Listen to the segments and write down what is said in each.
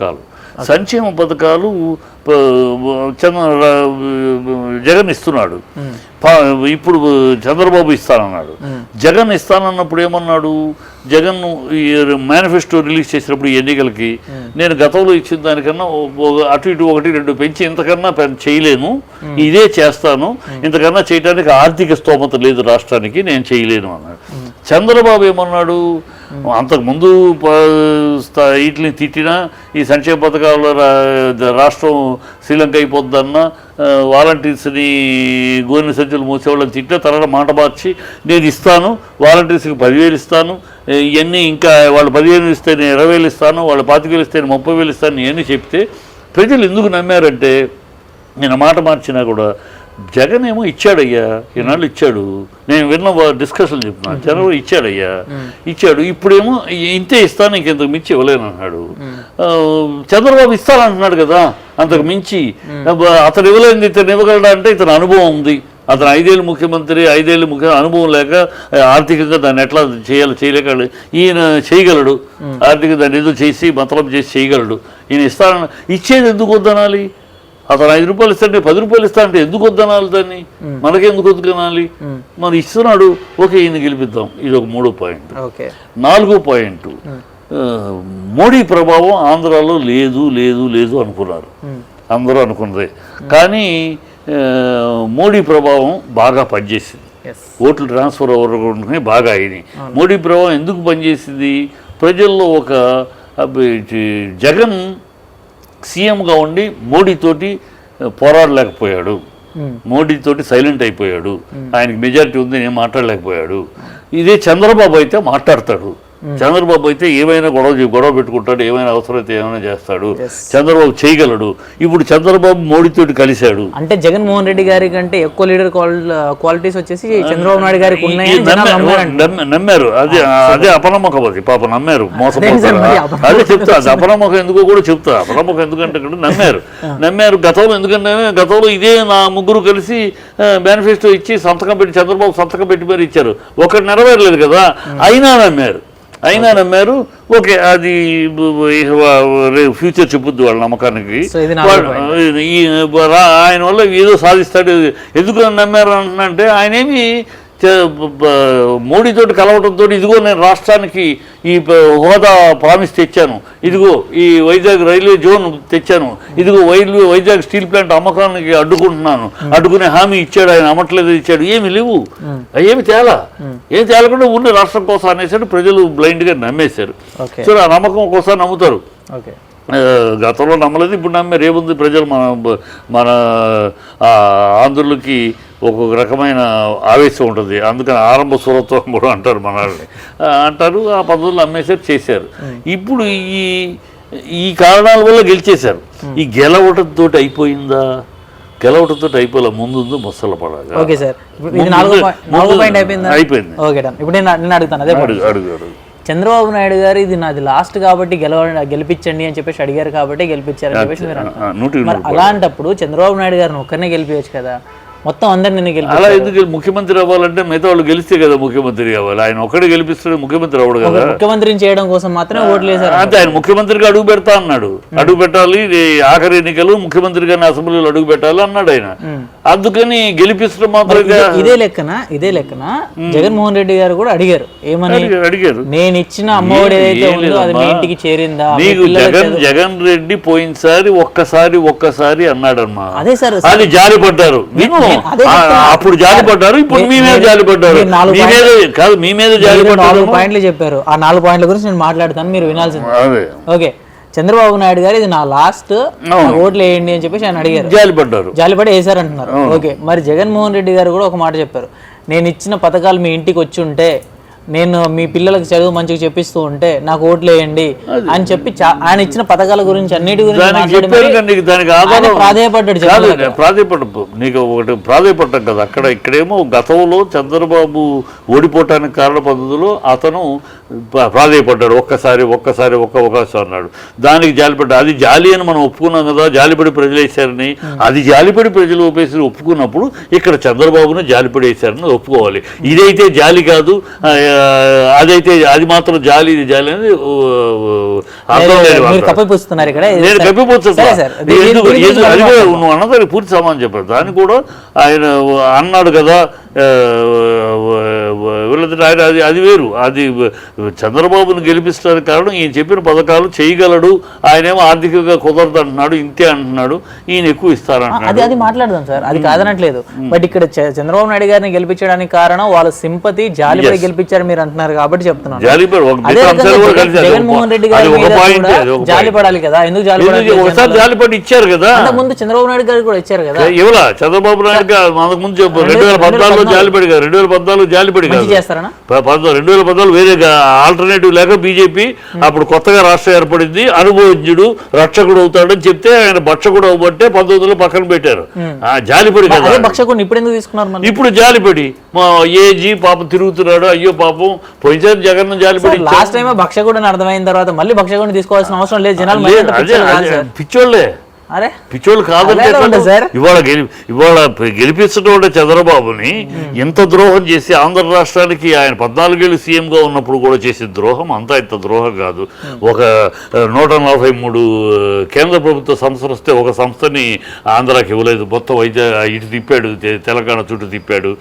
పథకాలు. సంక్షేమ పథకాలు చంద్ర జగన్ ఇస్తున్నాడు. ఇప్పుడు చంద్రబాబు ఇస్తానన్నాడు. జగన్ ఇస్తానన్నప్పుడు ఏమన్నాడు? జగన్ మేనిఫెస్టో రిలీజ్ చేసినప్పుడు ఎన్నికలకి నేను గతంలో ఇచ్చిన దానికన్నా అటు ఇటు ఒకటి రెండు పెంచి ఇంతకన్నా చేయలేను. ఇదే చేస్తాను. ఇంతకన్నా చేయడానికి ఆర్థిక స్తోమత లేదు రాష్ట్రానికి నేను చేయలేను అన్నాడు. చంద్రబాబు ఏమన్నాడు? అంతకుముందు వీటిని తిట్టినా ఈ సంక్షేమ పథకాల రా- రాష్ట్రం శ్రీలంక అయిపోద్దన్న వాలంటీర్స్ని గోనె సంచులు మూసేవాళ్ళని తిట్టిన తర్వాత మాట మార్చి నేను ఇస్తాను వాలంటీర్స్కి పదివేలు ఇస్తాను ఇవన్నీ ఇంకా వాళ్ళు పదిహేను ఇస్తే నేను ఇరవై వేలు ఇస్తాను వాళ్ళు పాతిక వేలు ఇస్తే నేను ముప్పై వేలు ఇస్తాను ఇవన్నీ చెప్తే ప్రజలు ఎందుకు నమ్మారంటే నేను మాట మార్చినా కూడా జగన్ ఏమో ఇచ్చాడయ్యా ఈనాళ్ళు ఇచ్చాడు. నేను విన్న డిస్కషన్ చెప్తున్నాను జగన్ ఇచ్చాడయ్యా. ఇచ్చాడు. ఇప్పుడేమో ఇంతే ఇస్తాను ఇంకెంతకు మించి ఇవ్వలేను అన్నాడు చంద్రబాబు ఇస్తానంటున్నాడు కదా అంతకు మించి. అతను ఇవ్వలేనిది ఇతను ఇవ్వగలడా అంటే ఇతను అనుభవం ఉంది. అతను ఐదేళ్ళు ముఖ్యమంత్రి ఐదేళ్ళు ముఖ్య అనుభవం లేక ఆర్థికంగా దాన్ని ఎట్లా చేయాలో చేయలేక ఈయన చేయగలడు. ఆర్థికంగా దాన్ని ఏదో చేసి మతలం చేసి చేయగలడు. ఈయన ఇస్తానన్న ఇచ్చేది ఎందుకు వద్దనాలి? అతను ఐదు రూపాయలు ఇస్తాంటే పది రూపాయలు ఇస్తా అంటే ఎందుకు వద్దనాలి దాన్ని? మనకెందుకు వద్దుకనాలి మరి ఇస్తున్నాడు. ఓకే ఈయన గెలిపిద్దాం. ఇది ఒక మూడో పాయింట్. నాలుగో పాయింట్. మోడీ ప్రభావం ఆంధ్రాలో లేదు లేదు లేదు అనుకున్నారు. అందరూ అనుకున్నదే. కానీ మోడీ ప్రభావం బాగా పనిచేసింది. ఓట్లు ట్రాన్స్ఫర్ అవ్వకుండా బాగా అయినాయి. మోడీ ప్రభావం ఎందుకు పనిచేసింది? ప్రజల్లో ఒక జగన్ సీఎంగా ఉండి మోడీతోటి పోరాడలేకపోయాడు. మోడీతోటి సైలెంట్ అయిపోయాడు. ఆయనకి మెజారిటీ ఉంది నేను మాట్లాడలేకపోయాడు. ఇదే చంద్రబాబు అయితే మాట్లాడతాడు. చంద్రబాబు అయితే ఏమైనా గొడవ గొడవ పెట్టుకుంటాడు ఏమైనా అవసరమైతే ఏమైనా చేస్తాడు. చంద్రబాబు చేయగలడు. ఇప్పుడు చంద్రబాబు మోడీతోటి కలిశాడు. అంటే జగన్మోహన్ రెడ్డి గారి కంటే ఎక్కువ లీడర్ క్వాలిటీస్ వచ్చేసి చంద్రబాబు నాయుడు గారికి నమ్మ- నమ్మారు. అదే అదే అపనమ్మకం అది పాప నమ్మారు. మోసపోతారు. అపనమ్మకం. అదే చెప్తా. అది అపనమ్మకం ఎందుకో కూడా చెప్తా. అపనమ్మకం ఎందుకంటే ఇక్కడ నమ్మారు. నమ్మారు. గతంలో ఎందుకంటే గతంలో ఇదే నా ముగ్గురు కలిసి మేనిఫెస్టో ఇచ్చి సంతకం పెట్టి చంద్రబాబు సంతకం పెట్టి మరి ఇచ్చారు. ఒకటి నెరవేరలేదు కదా. అయినా నమ్మారు. అయినా నమ్మారు. ఓకే అది ఫ్యూచర్ చెప్పుద్ది వాళ్ళ నమ్మకానికి. ఆయన వల్ల ఏదో సాధిస్తాడు. ఎందుకు నమ్మారు అంటే ఆయన ఏమి మోడీతోటి కలవడంతో ఇదిగో నేను రాష్ట్రానికి ఈ హోదా ప్రామిస్ తెచ్చాను. ఇదిగో ఈ వైజాగ్ రైల్వే జోన్ తెచ్చాను. ఇదిగో రైల్వే వైజాగ్ స్టీల్ ప్లాంట్ అమ్మకానికి అడ్డుకుంటున్నాను. అడ్డుకునే హామీ ఇచ్చాడు ఆయన అమ్మట్లేదు ఇచ్చాడు. ఏమి లేవు. ఏమి తేలా. ఏం తేలకుండా ఉన్న రాష్ట్రం కోసం అనేసాడు ప్రజలు బ్లైండ్గా నమ్మేశారు. సో ఆ నమ్మకం ఒక్కోసారి నమ్ముతారు. గతంలో నమ్మలేదు ఇప్పుడు నమ్మారు ఏముంది ప్రజలు మన మన ఆంధ్రులకి ఒక్కొక్క రకమైన ఆవేశం ఉంటుంది. అందుకని ఆరంభ సురత్వం కూడా అంటారు మన వాళ్ళని ఆ, అంటారు ఆ పద్ధతులు నమ్మేశారు చేశారు. ఇప్పుడు ఈ ఈ కారణాల వల్ల గెలిచేశారు. ఈ గెలవటంతో అయిపోయిందా? గెలవటంతో అయిపోలే ముందు ముసల పడగా. Okay sir. అయిపోయిందా. ఓకే ఇప్పుడు నేను అడుగుతాను అదే. అడుగు అడుగు చంద్రబాబు నాయుడు గారు ఇది నాది లాస్ట్ కాబట్టి గెలవ గెలిపించండి అని చెప్పేసి అడిగారు కాబట్టి చెప్పేసి నూటికి మరి నూరు అలాంటప్పుడు చంద్రబాబు నాయుడు గారిని ఒక్కరినే గెలిపించచ్చు కదా? మొత్తం అందరిని అలా గెలిపి ఎందుకు ముఖ్యమంత్రి అవ్వాలంటే మిగతా వాళ్ళు గెలిస్తే కదా ముఖ్యమంత్రి అవ్వాలి. ఆయన ఒక్కడే గెలిపిస్తాడు ముఖ్యమంత్రి అవ్వడు కదా. ముఖ్యమంత్రిని చేయడం కోసం మాత్రమే ఓట్లు వేశారు. అంతే ఆయన ముఖ్యమంత్రిగా అడుగు పెడతా అన్నాడు. అడుగు పెట్టాలి ఆఖరి ఎన్నికలు ముఖ్యమంత్రిగానే అసెంబ్లీలో అడుగు పెట్టాలి అన్నాడు ఆయన. అందుకని గెలిపించడం మాత్రం ఇదే- లెక్కన ఇదే లెక్కన జగన్మోహన్ రెడ్డి గారు కూడా అడిగారు. ఏమని? అడిగారు- నేను ఇచ్చిన అమ్మఒడి ఏదైతే ఉందో అది మీ. ఇంటికి చేరిందా? నీకు జగన్ జగన్ రెడ్డి పోయినసారి ఒక్కసారి ఒక్కసారి అన్నాడమ్మా. అదే సార్ అది జాలి పడ్డారు విను అప్పుడు జాలి పడ్డారు ఇప్పుడు మీ మీద జాలి పడ్డారు మీ మీద కాదు మీ మీద జాలి పడ్డారు నాలుగు పాయింట్లు చెప్పారు. ఆ నాలుగు పాయింట్ల గురించి నేను మాట్లాడతాను మీరు వినాల్సింది. అదే. ఓకే. చంద్రబాబు నాయుడు గారు ఇది నా లాస్ట్. ఓట్లు వేయండి అని చెప్పేసి ఆయన అడిగారు. జాలి పడ్డారు జాలిపడి వేశారంటున్నారు. ఓకే. మరి జగన్మోహన్ రెడ్డి గారు కూడా ఒక మాట చెప్పారు. నేను ఇచ్చిన పథకాలు మీ ఇంటికి వచ్చి ఉంటే నేను మీ పిల్లలకి చదువు మంచిగా చెప్పిస్తూ ఉంటే నాకు ఓట్లు వేయండి అని చెప్పి ఆయన ఇచ్చిన పథకాల గురించి అన్నిటి గురించి ప్రాధేయపడ్డాడు ప్రాధాయపడ నీకు ఒకటి ప్రాధాయపడ్డం కదా అక్కడ ఇక్కడేమో గతంలో చంద్రబాబు ఓడిపోవటానికి కారణ పద్ధతిలో అతను ప్రా- ప్రాధేయపడ్డాడు. ఒక్కసారి ఒక్కసారి ఒక్క అవకాశం అన్నాడు. దానికి జాలిపడ్డా అది జాలి అని మనం ఒప్పుకున్నాం కదా జాలిపడి ప్రజలు వేశారని. అది జాలిపడి ప్రజలు ఒప్పేసి ఒప్పుకున్నప్పుడు ఇక్కడ చంద్రబాబును జాలిపడి వేశారని ఒప్పుకోవాలి. ఇదైతే జాలి కాదు అదైతే అది మాత్రం జాలి ఇది జాలి ఓ, అర్థం ఇది నేను సరే. కప్పిపోతున్నా సరే సార్ దీ- దీని ఎందుకు- గురించి ఎందుకు- మనం అది కూడా. నువ్వు అన్నదానికి పూర్తి సమాధానం చెప్పారు దాన్ని కూడా ఆయన అన్నాడు కదా ఆయన అది అది వేరు. అది చంద్రబాబును గెలిపిస్తానికి కారణం ఈయన చెప్పిన పథకాలు చేయగలడు ఆయనేమో ఆర్థికంగా కుదరదు అంటున్నాడు ఇంతే అంటున్నాడు ఈయన ఎక్కువ అది ఇస్తారంటున్నాడు. అది మాట్లాడదాం సార్. అది కాదనట్లేదు. బట్ ఇక్కడ చంద్రబాబు నాయుడు గారిని గెలిపించడానికి కారణం వాళ్ళ సింపతి జాలిపడి గెలిపించారు మీరు అంటున్నారు కాబట్టి చెప్తున్నాను. జగన్మోహన్ రెడ్డి గారి ఒక మీద పాయింట్ కూడా అది ఒక జాలి పాయింట్. పడాలి కదా. ఎందుకు జాలి ఎందుకు పడాలి ఒకసారి జాలిపడి ఇచ్చారు కదా. ముందు చంద్రబాబు నాయుడు గారికి కూడా ఇచ్చారు కదా. ఇవ్వలా చంద్రబాబు నాయుడు గారు ముందు చెప్పు రెండు వేల పద్నాలుగులో జాలిపడి కాదు రెండు వేల పద్నాలుగు జాలిపడి మంచి కాదు. చేస్తారనా? ప- పద్నాలుగు రెండు వేల పద్నాలుగు వేరే ఆల్టర్నేటివ్ లేక బీజేపీ అప్పుడు కొత్తగా రాష్ట్రం ఏర్పడింది. అనుభవజ్ఞుడు రక్షకుడు అవుతాడని చెప్తే ఆయన భక్షకుడు అవ్వబట్టే పంతొమ్మిదిలో పక్కన పెట్టారు. ఆ, జాలిపడి కదా. ఇప్పుడు ఎందుకు తీసుకున్నారు ఇప్పుడు జాలిపడి. మా ఏజీ పాపం తిరుగుతున్నాడు. అయ్యో పాపం. పోయినసారి జగన్ జాలిపడి లాస్ట్ టైం భక్షకుడిని అర్థమైన తర్వాత మళ్ళీ భక్షకుడిని తీసుకోవాల్సిన అవసరం లేదు. జనాలు పిచ్చోళ్ళు. అరే పిచ్చోళ్ళు కాదంటే సార్. ఇవాళ గెలి ఇవాళ గెలిపించడం చంద్రబాబుని. ఎంత ద్రోహం చేసి ఆంధ్ర రాష్ట్రానికి ఆయన పద్నాలుగేళ్ళు సీఎంగా ఉన్నప్పుడు కూడా చేసిన ద్రోహం అంతా ఇంత ద్రోహం కాదు. ఒక నూట నలభై మూడు కేంద్ర ప్రభుత్వ సంస్థలు వస్తే ఒక సంస్థని ఆంధ్రాకి ఇవ్వలేదు. మొత్తం వైజాగ్ ఇటు తిప్పాడు తెలంగాణ చుట్టూ తిప్పాడు.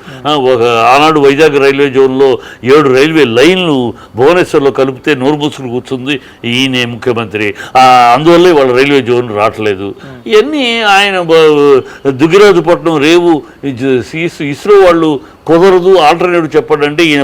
ఒక ఆనాడు వైజాగ్ రైల్వే జోన్లో ఏడు రైల్వే లైన్లు భువనేశ్వర్లో కలిపితే నోరు మూసుకుని కూర్చుంది ఈయనే ముఖ్యమంత్రి. అందువల్లే వాళ్ళ రైల్వే జోన్ రావట్లేదు. ఇవన్నీ ఆయన దుగ్గిరాజుపట్నం రేవు ఇస్రో వాళ్ళు కుదరదు ఆల్టర్నేటివ్ చెప్పండి అంటే ఈయన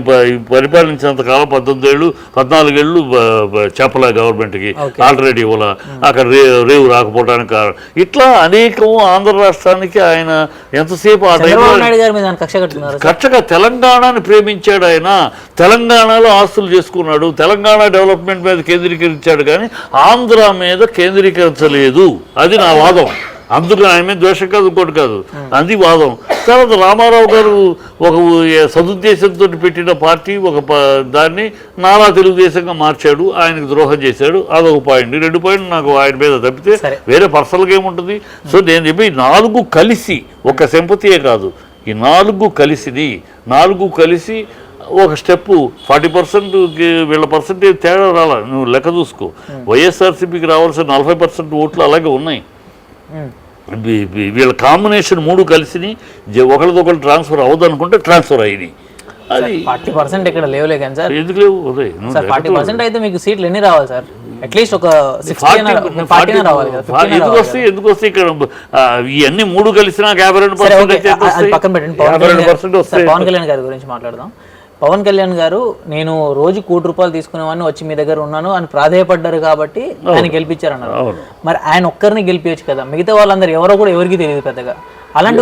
పరిపాలించినంత కాలం పద్దెనిమిది ఏళ్ళు పద్నాలుగేళ్ళు బ- బ- చెప్పలే గవర్నమెంట్కి ఆల్టర్నేటివ్ ఇవ్వాల. అక్కడ రే రేవు రాకపోవడానికి కారణం. ఇట్లా అనేకం ఆంధ్ర రాష్ట్రానికి ఆయన ఎంతసేపు ఆ టైంలో చంద్రబాబు నాయుడు గారి మీద ఆయన కక్ష కట్టుకున్నారు. కచ్చగా తెలంగాణని ప్రేమించాడు ఆయన. తెలంగాణలో ఆస్తులు చేసుకున్నాడు. తెలంగాణ డెవలప్మెంట్ మీద కేంద్రీకరించాడు కానీ ఆంధ్ర మీద కేంద్రీకరించలేదు. అది నా వాదం. అందుకు ఆయన మీద ద్వేషం కాదు ఇంకోటి కాదు. అది వాదం. తర్వాత రామారావు గారు ఒక సదుద్దేశంతో పెట్టిన పార్టీ ఒక దాన్ని నారా తెలుగుదేశంగా మార్చాడు ఆయనకు ద్రోహం చేశాడు. అదొక పాయింట్ రెండు పాయింట్ నాకు ఆయన మీద తప్పితే. వేరే పర్సనల్గా ఏముంటుంది? సో నేను చెప్పి నాలుగు కలిసి ఒక సెంపతియే కాదు. ఈ నాలుగు కలిసిది. నాలుగు కలిసి ఒక స్టెప్ ఫార్టీ పర్సెంట్ వీళ్ళ పర్సెంటేజ్ తేడా రాలా? నువ్వు లెక్క చూసుకో. వైఎస్ఆర్సీపీకి రావాల్సిన నలభై పర్సెంట్ ఓట్లు అలాగే ఉన్నాయి. వీళ్ళ కాంబినేషన్ మూడు కలిసిని జ- ఒకరిదొకరు ట్రాన్స్ఫర్ అవ్వదనుకుంటే ట్రాన్స్ఫర్ అయ్యింది అది ఫార్టీ పర్సెంట్ ఇక్కడ లేవులే కానీ సార్. ఎందుకు లేవు? సార్ ఫార్టీ పర్సెంట్ అయితే మీకు సీట్లు ఎన్ని రావాలి సార్? అట్లీస్ట్ ఒక ఫార్టీ రావాలి కదా 50 ఎందుకు వస్తాయి? ఎందుకు వస్తాయి? ఇక్కడ ఇవన్నీ మూడు కలిసినా యాభై రెండు పర్సెంట్ పక్కన పెట్టండి పవన్ కళ్యాణ్ గారి గురించి మాట్లాడదాం. పవన్ కళ్యాణ్ గారు నేను రోజు కోటి రూపాయలు తీసుకునేవాడిని వచ్చి మీ దగ్గర ఉన్నాను అని ప్రాధేయపడ్డారు కాబట్టి ఆయన గెలిపించారు అన్నారు మరి ఆయన ఒక్కరిని గెలిపించచ్చు కదా? మిగతా వాళ్ళందరూ ఎవరో కూడా ఎవరికి తెలియదు పెద్దగా. అలాంటి